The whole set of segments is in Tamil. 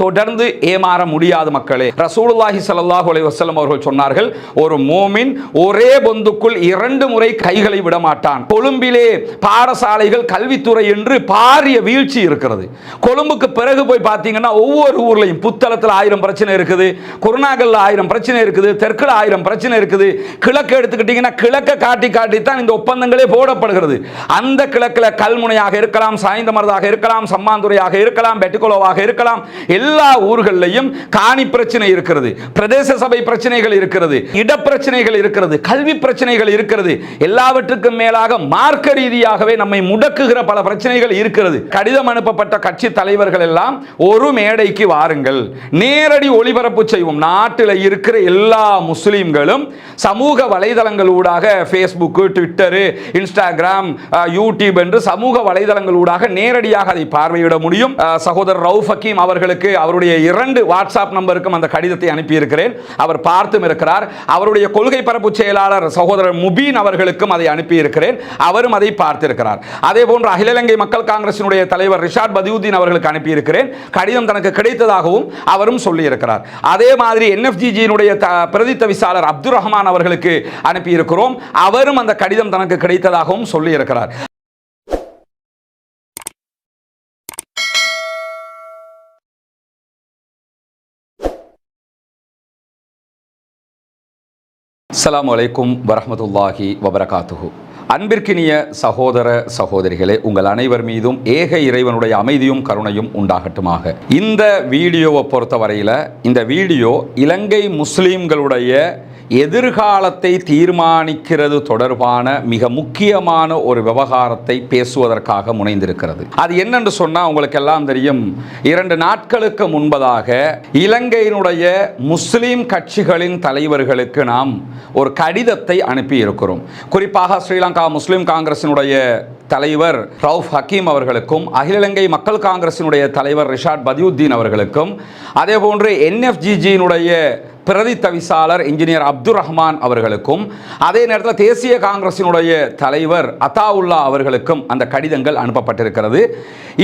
தொடர்ந்து ஏமாற முடியாது மக்களே. ரசூலுல்லாஹி சல்லாஹ் அலி வசலம் அவர்கள் சொன்னார்கள் ஒரு மோமின் ஒரே பொந்துக்குள் இரண்டு முறை கைகளை விட மாட்டான் கொழும்பிலே பாடசாலைகள் கல்வித்துறை என்று பாரிய வீழ்ச்சி இருக்கிறது. கொழும்புக்கு பிறகு போய் பார்த்தீங்கன்னா ஒவ்வொரு ஊர்லையும் புத்தளத்தில் ஆயிரம் பிரச்சனை இருக்குது குருநாகல்ல ஆயிரம் பிரச்சனை இருக்குது தெற்குல ஆயிரம் பிரச்சனை இருக்குது. கிழக்கு எடுத்துக்கிட்டீங்கன்னா கிழக்க காட்டி காட்டி தான் இந்த ஒப்பந்தங்களே போடப்படுகிறது. அந்த கிழக்கில் கல்முனையாக இருக்கலாம் சாய்ந்தமரதாக இருக்கலாம் சம்மாந்துறையாக இருக்கலாம் பெட்டுக்குளோவாக இருக்கலாம் எல்லா ஊர்களையும் காணி பிரச்சனை இருக்கிறது பிரதேச சபை பிரச்சனைகள் இருக்கிறது இட பிரச்சனைகள் இருக்கிறது கல்வி பிரச்சனைகள் இருக்கிறது. எல்லாவற்றுக்கும் மேலாக மார்க்க ரீதியாகவே நம்மை முடக்குகிற பல பிரச்சனைகள் இருக்கிறது. கடிதம் அனுப்பப்பட்ட கட்சி தலைவர்கள் எல்லாம் ஒரு மேடைக்கு வாருங்கள். நேரடி ஒளிபரப்பு செய்வோம். நாட்டில் இருக்கிற எல்லா முஸ்லீம்களும் சமூக வலைதளங்களூடாக ஃபேஸ்புக்கு ட்விட்டரு இன்ஸ்டாகிராம் யூடியூப் என்று சமூக வலைதளங்களூடாக நேரடியாக அதை பார்வையிட முடியும். சகோதரர் ரவுஃப் ஹக்கீம் அவர்களுக்கு அவருடைய இரண்டு வாட்ஸ்அப் நம்பருக்கும் அந்த கடிதத்தை அனுப்பியிருக்கிறேன். அவர் பார்த்தும் இருக்கிறார். அவருடைய கொள்கை பரப்பு செயலாளர் சகோதரர் முபீன் அவர்களுக்கும் அதை அனுப்பியிருக்கிறேன். அவரும் அதை பார்த்திருக்கிறார். அதே போன்று அகில இலங்கை மக்கள் காங்கிரசினுடைய தலைவர் ரிஷாட் பதியுதீன் அவர்களுக்கு அனுப்பியிருக்கிறேன். கடிதம் தனக்கு கிடைத்ததாகவும் அவரும் சொல்லியிருக்கிறார். அதே மாதிரி என்எஃப்ஜிஜியினுடைய பிரதி தவிசாளர் அப்துல் ரஹ்மான் அவர்களுக்கு அனுப்பியிருக்கிறோம். அவரும் அந்த கடிதம் தனக்கு கிடைத்ததாகவும் சொல்லியிருக்கிறார். அஸ்லாம் அலைக்கும் வரமத்துல்லாஹி வபரகாத்துஹு. அன்பிற்கினிய சகோதர சகோதரிகளே உங்கள் அனைவர் மீதும் ஏக இறைவனுடைய அமைதியும் கருணையும் உண்டாகட்டுமாக. இந்த வீடியோவை பொறுத்தவரையில் இந்த வீடியோ இலங்கை முஸ்லீம்களுடைய எதிர்காலத்தை தீர்மானிக்கிறது தொடர்பான மிக முக்கியமான ஒரு விவகாரத்தை பேசுவதற்காக முனைந்திருக்கிறது. அது என்னென்று சொன்னால் உங்களுக்கு எல்லாம் தெரியும். இரண்டு நாட்களுக்கு முன்பதாக இலங்கையினுடைய முஸ்லீம் கட்சிகளின் தலைவர்களுக்கு நாம் ஒரு கடிதத்தை அனுப்பி இருக்கிறோம் குறிப்பாக ஸ்ரீலங்கா முஸ்லீம் காங்கிரசினுடைய தலைவர் ரவுஃப் ஹக்கீம் அவர்களுக்கும் அகில இலங்கை மக்கள் காங்கிரசினுடைய தலைவர் ரிஷாட் பதியுத்தீன் அவர்களுக்கும் அதே போன்று என்எஃப்ஜிஜியினுடைய பிரதி தவிசாளர் இன்ஜினியர் அப்துல் ரஹ்மான் அவர்களுக்கும் அதே நேரத்தில் தேசிய காங்கிரசினுடைய தலைவர் அத்தாவுல்லா அவர்களுக்கும் அந்த கடிதங்கள் அனுப்பப்பட்டிருக்கிறது.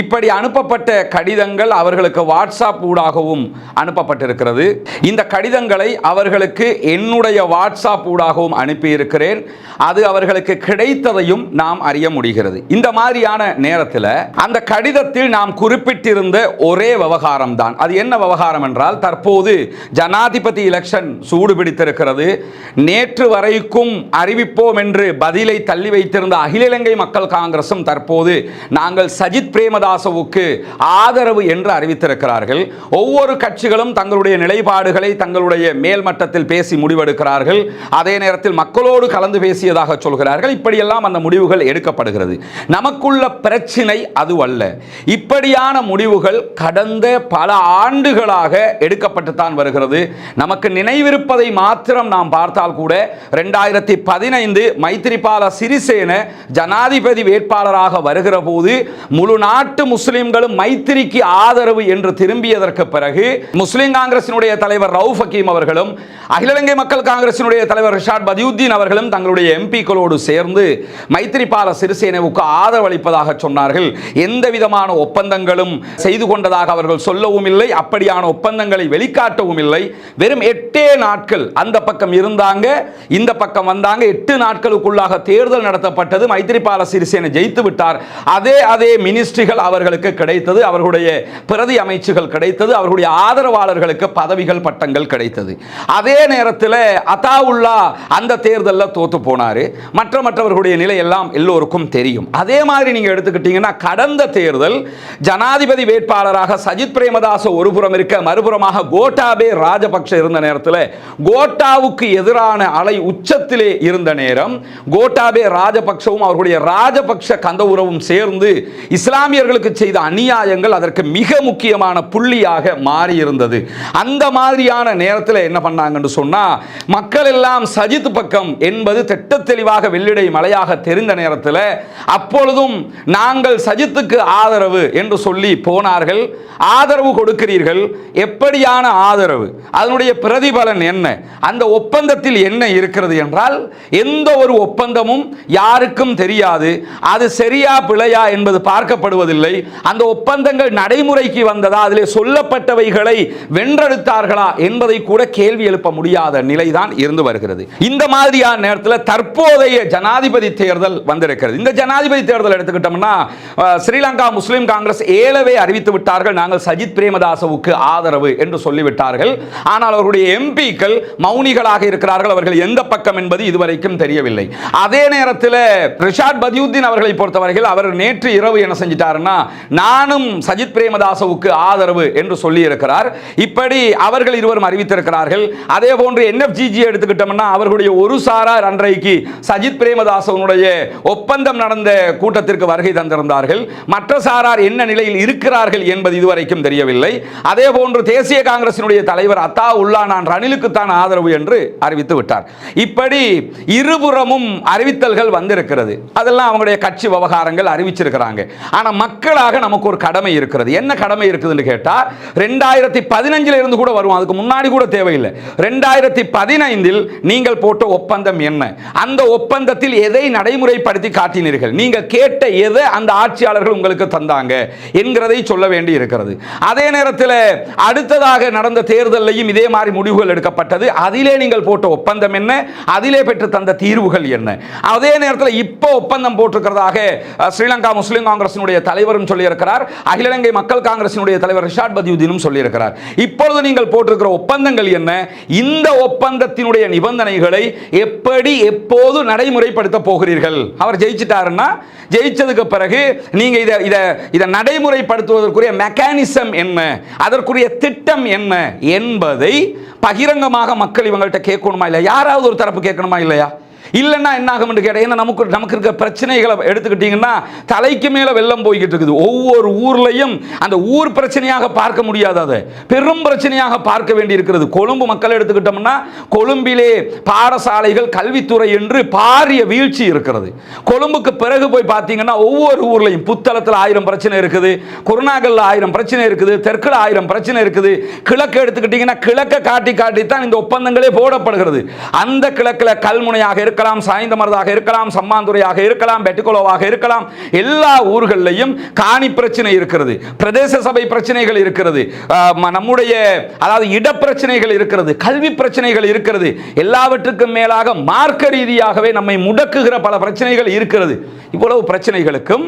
இப்படி அனுப்பப்பட்ட கடிதங்கள் அவர்களுக்கு வாட்ஸ்அப் ஊடாகவும் அனுப்பப்பட்டிருக்கிறது. இந்த கடிதங்களை அவர்களுக்கு என்னுடைய வாட்ஸ்அப் ஊடாகவும் அனுப்பியிருக்கிறேன். அது அவர்களுக்கு கிடைத்ததையும் நாம் அறிய முடிகிறது. இந்த மாதிரியான நேரத்தில் அந்த கடிதத்தில் நாம் குறிப்பிட்டிருந்த ஒரே விவகாரம் தான் அது என்ன விவகாரம் என்றால் தற்போது ஜனாதிபதி எலெக்ஷன் சூடு பிடித்திருக்கிறது. நேற்று வரைக்கும் அறிவிப்போம் என்று பதிலை தள்ளி வைத்திருந்த அகில இலங்கை மக்கள் காங்கிரசும் தற்போது நாங்கள் சஜித் பிரேமதாசவுக்கு ஆதரவு என்று அறிவித்திருக்கிறார்கள். ஒவ்வொரு கட்சிகளும் தங்களுடைய நிலைப்பாடுகளை தங்களுடைய மேல்மட்டத்தில் பேசி முடிவெடுக்கிறார்கள். அதே நேரத்தில் மக்களோடு கலந்து பேசியதாக சொல்கிறார்கள். இப்படியெல்லாம் அந்த முடிவுகள் எடுக்கப்படுகிறது. நமக்குள்ள பிரச்சினை அதுவல்ல இப்படியான முடிவுகள் கடந்த பல ஆண்டுகளாக எடுக்கப்பட்டுத்தான் வருகிறது. நமக்கு நினைவிருப்பதை மாத்திரம் நாம் பார்த்தால் கூட ரெண்டாயிரத்தி பதினைந்து மைத்திரிபால சிறிசேன ஜனாதிபதி வேட்பாளராக வருகிற போது முழு நாட்டு முஸ்லிம்களும் மைத்திரிக்கு ஆதரவு என்று திரும்பியதற்கு பிறகு முஸ்லிம் காங்கிரசினுடைய தலைவர் ரவுஃப் ஹக்கீம் அவர்களும் அகில இலங்கை மக்கள் காங்கிரசினுடைய தலைவர் ரிஷாட் பதியுத்தீன் அவர்களும் தங்களுடைய எம்பிக்களோடு சேர்ந்து மைத்திரிபால சிறிசேனவுக்கு ஆதரவு அளிப்பதாக சொன்னார்கள். எந்த விதமான ஒப்பந்தங்களும் செய்து கொண்டதாக அவர்கள் சொல்லவும் இல்லை அப்படியான ஒப்பந்தங்களை வெளிக்காட்டவும் இல்லை வெறும் எட்டே நாட்கள் அந்த பக்கம் இருந்தாங்க இந்த பக்கம் வந்தாங்க. எட்டு நாட்களுக்குள்ளாக தேர்தல் நடத்தப்பட்டது. மைத்திரிபால சிறிசேன ஜெயித்து விட்டார். அதே அதே மினிஸ்ட்ரிகள் அவர்களுக்கு கிடைத்தது அவர்களுடைய பிரதி அமைச்சுகள் கிடைத்தது அவர்களுடைய ஆதரவாளர்களுக்கு பதவிகள் பட்டங்கள் கிடைத்தது. அதே நேரத்தில் அதாவுல்லா அந்த தேர்தலில் தோத்து போனார். மற்ற மற்றவர்களுடைய நிலை எல்லாம் எல்லோருக்கும் தெரியும். அதே மாதிரி நீங்க எடுத்துக்கிட்டீங்கன்னா கடந்த தேர்தல் ஜனாதிபதி வேட்பாளராக சஜித் பிரேமதாச ஒருபுறம் இருக்க மறுபுறமாக கோட்டாபே ராஜபக்ஷ இருந்த நேரத்தில் கோட்டாவுக்கு எதிரான அலை உச்சத்திலே இருந்த நேரம் கோட்டாபே ராஜபக்ஷவும் அவர்களுடைய ராஜபக்ஷ கந்த உறவும் சேர்ந்து இஸ்லாமியர்களுக்கு செய்த அநியாயங்கள் அதற்கு மிக முக்கியமான புள்ளியாக மாறி இருந்தது அந்த மாதிரியான நேரத்தில் என்ன பண்ணாங்கன்னு சொன்னால் மக்கள் எல்லாம் சஜித் பக்கம் என்பது திட்ட தெளிவாக வெள்ளிடை மலையாக தெரிந்த நேரத்தில் அப்பொழுதும் நாங்கள் சஜித்துக்கு ஆதரவு என்று சொல்லி போனார்கள். ஆதரவு கொடுக்கிறீர்கள். எப்படியான ஆதரவு? அதனுடைய பிரதிபலன் என்ன? அந்த ஒப்பந்தத்தில் என்ன இருக்கிறது என்றால் எந்த ஒரு ஒப்பந்தமும் யாருக்கும் தெரியாது. அது சரியா பிழையா என்பது பார்க்கப்படுவதில்லை. அந்த ஒப்பந்தங்கள் நடைமுறைக்கு வந்ததா அதிலே சொல்லப்பட்டவைகளை வென்றெடுத்தார்களா என்பதை கூட கேள்வி எழுப்ப முடியாத நிலைதான் இருந்து வருகிறது. இந்த மாதிரியான நேரத்தில் தற்போதைய ஜனாதிபதி தேர்தல் வந்திருக்கிறது. இந்த ஜனாதிபதி தேர்தல் எடுத்துக்கிட்டோம்னா ஸ்ரீலங்கா முஸ்லிம் காங்கிரஸ் ஏழவே அறிவித்து விட்டார்கள். நாங்கள் சஜித் பிரேமதாசவுக்கு ஆதரவு என்று சொல்லிவிட்டார்கள். ஆனால் நம்முடைய எம்பிக்கள் மௌனிகளாக இருக்கிறார்கள். அவர்கள் எந்த பக்கம் என்பது இதுவரைக்கும் தெரியவில்லை. அதே நேரத்தில் ரிஷாட் பதியுத்தீன் அவர்களை பொறுத்தவரையில் அவர் நேற்று இரவு என்ன செஞ்சிட்டாருன்னா நானும் சஜித் பிரேமதாசவுக்கு ஆதரவு என்று சொல்லி இருக்கிறார் இப்படி அவர்கள் இருவரும் அறிவித்திருக்கிறார்கள். அதே போன்று என்எஃப்ஜிஜி எடுத்துக்கிட்டோம்னா அவர்களுடைய ஒரு சாரார் அன்றைக்கு சஜித் பிரேமதாசவனுடைய ஒப்பந்தம் நடந்த கூட்டத்திற்கு வருகை தந்திருந்தார்கள். மற்ற சாரார் என்ன நிலையில் இருக்கிறார்கள் என்பது இதுவரைக்கும் தெரியவில்லை. அதே போன்று தேசிய காங்கிரசினுடைய தலைவர் அத்தா உல்லா நான் ரணிலுக்கு தான் ஆதரவு என்று அறிவித்து விட்டார். இப்படி இருபுறமும் அறிவித்தல்கள் வந்திருக்கிறது. அதெல்லாம் அவங்களுடைய கட்சி விவகாரங்கள் அறிவிச்சிருக்கிறாங்க. ஆனால் மக்களாக நமக்கு ஒரு கடமை இருக்கிறது. என்ன கடமை இருக்குதுன்னு கேட்டால் ரெண்டாயிரத்தி பதினஞ்சில் இருந்து கூட வரும் அதுக்கு முன்னாடி கூட தேவையில்லை. ரெண்டாயிரத்தி பதினைந்தில் நீங்கள் போட்ட ஒப்பந்தம் என்ன? அந்த ஒப்பந்தத்தில் எதை நடைமுறைப்படுத்தி காட்டினீர்கள்? நீங்கள் கேட்ட எதை அந்த ஆட்சியாளர்கள் உங்களுக்கு தந்தாங்க என்கிறதை சொல்ல வேண்டி இருக்கிறது அதே நேரத்தில் அடுத்ததாக நடந்த தேர்தலையும் இதே மாதிரி மாதிரி முடிவுகள் எடுக்கப்பட்டது. அதிலே நீங்கள் போட்ட ஒப்பந்தம் என்ன? அதிலே பெற்று தந்த தீர்வுகள் என்ன? அதே நேரத்தில் இப்போ ஒப்பந்தம் போட்டிருக்கிறதாக ஸ்ரீலங்கா முஸ்லீம் காங்கிரசினுடைய தலைவரும் சொல்லியிருக்கிறார். அகில இலங்கை மக்கள் காங்கிரசினுடைய தலைவர் ரிஷாட் பதியுதீனும் சொல்லியிருக்கிறார். இப்பொழுது நீங்கள் போட்டிருக்கிற ஒப்பந்தங்கள் என்ன? இந்த ஒப்பந்தத்தினுடைய நிபந்தனைகளை எப்படி எப்போது நடைமுறைப்படுத்த போகிறீர்கள்? அவர் ஜெயிச்சிட்டாருன்னா ஜெயிச்சதுக்கு பிறகு நீங்க இதை இதை இதை நடைமுறைப்படுத்துவதற்குரிய மெக்கானிசம் என்ன? அதற்குரிய திட்டம் என்ன? என்பதை பகிரங்கமாக மக்கள் இவங்கள்ட்ட கேட்கணுமா இல்லையா? யாராவது ஒரு தரப்பு கேட்கணுமா இல்லையா? இல்லைன்னா என்ன ஆகும்னு என்று ஏன்னா நமக்கு நமக்கு இருக்க பிரச்சனைகளை எடுத்துக்கிட்டீங்கன்னா தலைக்கு மேலே வெள்ளம் போய்கிட்டு இருக்குது. ஒவ்வொரு ஊர்லையும் அந்த ஊர் பிரச்சனையாக பார்க்க முடியாது அதை. பெரும் பிரச்சனையாக பார்க்க வேண்டி இருக்கிறது. கொழும்பு மக்கள் எடுத்துக்கிட்டோம்னா கொழும்பிலே பாடசாலைகள் கல்வித்துறை என்று பாரிய வீழ்ச்சி இருக்கிறது. கொழும்புக்கு பிறகு போய் பார்த்தீங்கன்னா ஒவ்வொரு ஊர்லையும் புத்தளத்தில் ஆயிரம் பிரச்சனை இருக்குது குருநாகல்ல ஆயிரம் பிரச்சனை இருக்குது தெற்குல ஆயிரம் பிரச்சனை இருக்குது. கிழக்கு எடுத்துக்கிட்டீங்கன்னா கிழக்கை காட்டி காட்டி தான் இந்த ஒப்பந்தங்களே போடப்படுகிறது. அந்த கிழக்கில் கல்முனையாக இருக்கலாம் சாய்ந்தமரதாக இருக்கலாம் சம்மாந்துறையாக இருக்கலாம் பெட்டிகுலோவாக இருக்கலாம். எல்லா ஊர்களிலையும் காணி பிரச்சனை இருக்கிறது பிரதேச சபை பிரச்சனைகள் இருக்கிறது நம்முடைய அதாவது இடப்பிரச்சனைகள் இருக்கிறது கல்வி பிரச்சனைகள் இருக்கிறது. எல்லாவற்றுக்கும் மேலாக மார்க்க ரீதியாகவே நம்மை முடக்குகிற பல பிரச்சனைகள் இருக்கிறது. இவ்வளவு பிரச்சனைகளுக்கும்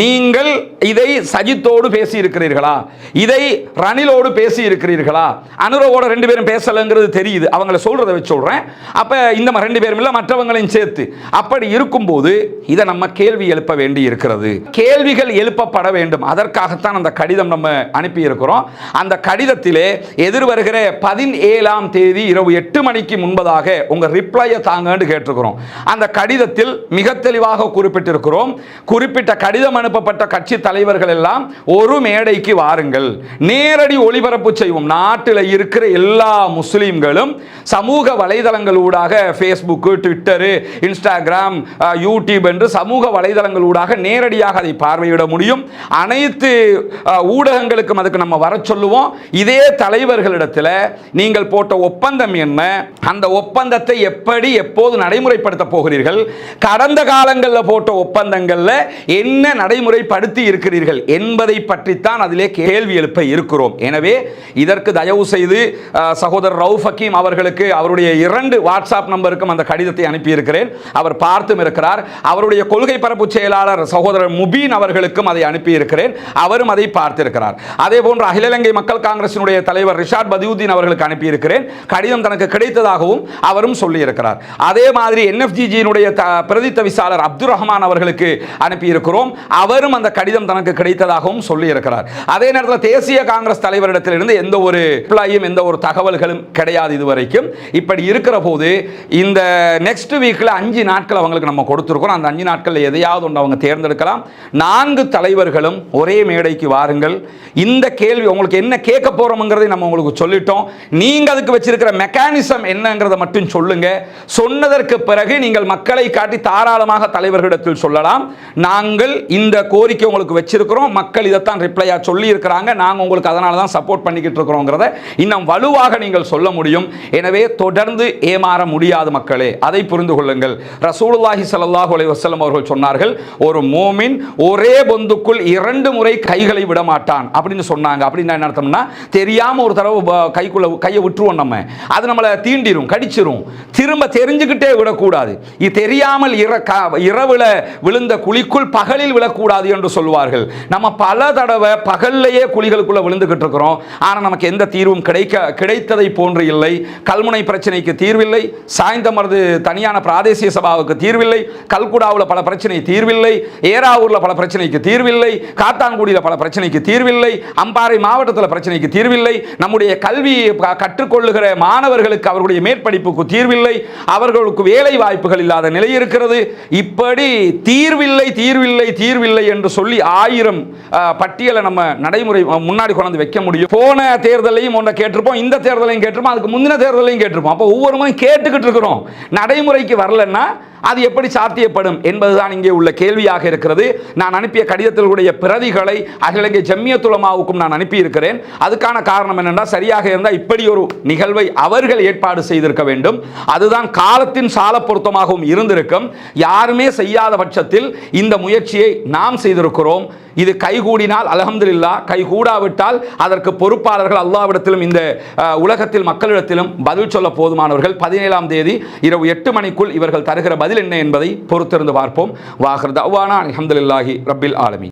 நீங்கள் இதை சஜித்தோடு பேசி இருக்கிறீர்களா இதை ரணிலோடு பேசி இருக்கிறீர்களா அனுரவோட ரெண்டு பேரும் பேசலைங்கிறது தெரியுது. அவங்கள சொல்றதை வச்சு சொல்றேன். அப்ப இந்த ரெண்டு பேரும் மற்றவங்க மற்றவங்களையும் சேர்த்து அப்படி இருக்கும்போது இதை நம்ம கேள்வி எழுப்ப வேண்டி இருக்கிறது கேள்விகள் எழுப்பப்பட வேண்டும். அதற்காகத்தான் அந்த கடிதம் நம்ம அனுப்பியிருக்கிறோம். அந்த கடிதத்திலே எதிர்வருகிற பதினேழாம் தேதி இரவு எட்டு மணிக்கு முன்பதாக உங்க ரிப்ளையை தாங்கன்னு கேட்டிருக்கிறோம். அந்த கடிதத்தில் மிக தெளிவாக குறிப்பிட்டிருக்கிறோம். குறிப்பிட்ட கடிதம் அனுப்பப்பட்ட கட்சி தலைவர்கள் எல்லாம் ஒரு மேடைக்கு வாருங்கள். நேரடி ஒளிபரப்பு செய்வோம். நாட்டில் இருக்கிற எல்லா முஸ்லீம்களும் சமூக வலைதளங்களூடாக ஃபேஸ்புக்கு ட்விட்டர் இன்ஸ்டாகிராம் யூடியூப் என்று சமூக வலைதளங்களூடாக நேரடியாக அதை பார்வையிட முடியும். அனைத்து ஊடகங்களுக்கும் அதுக்கு நம்ம வர சொல்லுவோம். இதே தலைவர்களிடத்தில் நீங்கள் போட்ட ஒப்பந்தம் என்ன? அந்த ஒப்பந்தத்தை எப்படி எப்போது நடைமுறைப்படுத்த போகிறீர்கள்? கடந்த காலங்களில் போட்ட ஒப்பந்தங்களில் என்ன நடைமுறைப்படுத்தி இருக்கிறீர்கள் என்பதை பற்றித்தான் அதிலே கேள்வி எழுப்ப இருக்கிறோம். எனவே இதற்கு தயவு செய்து சகோதரர் ரவுஃப் ஹக்கீம் அவர்களுக்கு அவருடைய இரண்டு வாட்ஸ்அப் நம்பருக்கும் அந்த கடிதத்தை அனுப்பி அனுப்பியிருக்கிறேன் அவர் பார்த்தும் இருக்கிறார். அவருடைய கொள்கை பரப்பு செயலாளர் சகோதரர் முபீன் அவர்களுக்கும் அதை அனுப்பியிருக்கிறேன். அவரும் அதை பார்த்திருக்கிறார். அதே போன்று அகில இலங்கை மக்கள் காங்கிரசினுடைய தலைவர் ரிஷாட் பதியுதீன் அவர்களுக்கு அனுப்பியிருக்கிறேன். கடிதம் தனக்கு கிடைத்ததாகவும் அவரும் சொல்லியிருக்கிறார். அதே மாதிரி என்எஃப்ஜிஜியினுடைய பிரதி தவிசாளர் அப்துல் ரஹ்மான் அவர்களுக்கு அனுப்பியிருக்கிறோம். அவரும் அந்த கடிதம் தனக்கு கிடைத்ததாகவும் சொல்லியிருக்கிறார். அதே நேரத்தில் தேசிய காங்கிரஸ் தலைவரிடத்திலிருந்து எந்த ஒரு எந்த ஒரு தகவல்களும் கிடையாது இதுவரைக்கும். இப்படி இருக்கிற போது இந்த நெக்ஸ்ட் வீக்கில் அஞ்சு நாட்கள் அவங்களுக்கு நம்ம கொடுத்துருக்கோம். அந்த அஞ்சு நாட்களில் எதையாவது ஒன்று அவங்க தேர்ந்தெடுக்கலாம். நான்கு தலைவர்களும் ஒரே மேடைக்கு வாருங்கள். இந்த கேள்வி உங்களுக்கு என்ன கேட்க போகிறோம்ங்கிறதை நம்ம உங்களுக்கு சொல்லிட்டோம். நீங்கள் அதுக்கு வச்சிருக்கிற மெக்கானிசம் என்னங்கிறத மட்டும் சொல்லுங்க. சொன்னதற்கு பிறகு நீங்கள் மக்களை காட்டி தாராளமாக தலைவர்களிடத்தில் சொல்லலாம். நாங்கள் இந்த கோரிக்கை உங்களுக்கு வச்சிருக்கிறோம். மக்கள் இதைத்தான் ரிப்ளையாக சொல்லி இருக்கிறாங்க நாங்கள் உங்களுக்கு அதனால தான் சப்போர்ட் பண்ணிக்கிட்டு இருக்கிறோங்கிறத இன்னும் வலுவாக நீங்கள் சொல்ல முடியும். எனவே தொடர்ந்து ஏமாற முடியாது மக்களே. அதை புரிந்து புரிந்து கொள்ளுங்கள். ரசூலுல்லாஹி சல்லாஹூ அலி வசலம் அவர்கள் சொன்னார்கள் ஒரு மோமின் ஒரே பொந்துக்குள் இரண்டு முறை கைகளை விட மாட்டான். அப்படின்னு சொன்னாங்க. அப்படின்னா என்ன அர்த்தம்னா தெரியாம ஒரு தடவை ப- கைக்குள்ள கையை விட்டுருவோம் நம்ம. அது நம்மளை தீண்டிரும் கடிச்சிரும். திரும்ப தெரிஞ்சுக்கிட்டே விடக்கூடாது. இது தெரியாமல் இர க- இரவுல விழுந்த குழிக்குள் பகலில் விழக்கூடாது என்று சொல்வார்கள் நம்ம பல தடவை பகல்லையே குழிகளுக்குள்ள விழுந்துகிட்டு இருக்கிறோம். ஆனால் நமக்கு எந்த தீர்வும் கிடைக்க கிடைத்ததை போன்று இல்லை. கல்முனை பிரச்சனைக்கு தீர்வில்லை. சாய்ந்தமரது தனியார் தனியான பிராதேசிய சபாவுக்கு தீர்வில்லை கல்குடாவில் பல பிரச்சனை தீர்வில்லை ஏராவூரில் பல பிரச்சனைக்கு தீர்வில்லை காத்தான்குடியில் பல பிரச்சனைக்கு தீர்வில்லை அம்பாறை மாவட்டத்தில் பிரச்சனைக்கு தீர்வில்லை நம்முடைய கல்வி கற்றுக்கொள்ளுகிற மாணவர்களுக்கு அவர்களுடைய மேற்படிப்புக்கு தீர்வில்லை அவர்களுக்கு வேலை வாய்ப்புகள் இல்லாத நிலை இருக்கிறது. இப்படி தீர்வில்லை தீர்வில்லை தீர்வில்லை என்று சொல்லி ஆயிரம் பட்டியலை நம்ம நடைமுறை முன்னாடி கொண்டாந்து வைக்க முடியும். போன தேர்தலையும் ஒன்றை கேட்டிருப்போம் இந்த தேர்தலையும் கேட்டிருப்போம் அதுக்கு முந்தின தேர்தலையும் கேட்டிருப்போம். அப்போ ஒவ்வொரு முறையும் கேட்டுக்கிட்டு இருக்கிறோம். நடைமுறைக்கு வரலன்னா அது எப்படி சாத்தியப்படும் என்பதுதான் இங்கே உள்ள கேள்வியாக இருக்கிறது. நான் அனுப்பிய கடிதத்தினுடைய பிரதிகளை அகில இலங்கை ஜம்மியத்துலமாவுக்கும் நான் அனுப்பியிருக்கிறேன். அதுக்கான காரணம் என்னென்னா சரியாக இருந்தால் இப்படி ஒரு நிகழ்வை அவர்கள் ஏற்பாடு செய்திருக்க வேண்டும். அதுதான் காலத்தின் சால பொருத்தமாகவும் இருந்திருக்கும். யாருமே செய்யாத பட்சத்தில் இந்த முயற்சியை நாம் செய்திருக்கிறோம். இது கைகூடினால் அல்ஹம்துலில்லாஹ் கைகூடாவிட்டால் அதற்கு பொறுப்பாளர்கள் அல்லாவிடத்திலும் இந்த உலகத்தில் மக்களிடத்திலும் பதில் சொல்ல போதுமானவர்கள். பதினேழாம் தேதி இரவு எட்டு மணிக்குள் இவர்கள் தருகிற பதில் என்ன என்பதை பொறுத்திருந்து பார்ப்போம். வாஹர் தவானா அல்ஹம்துலில்லாஹி ரபில் ஆலமி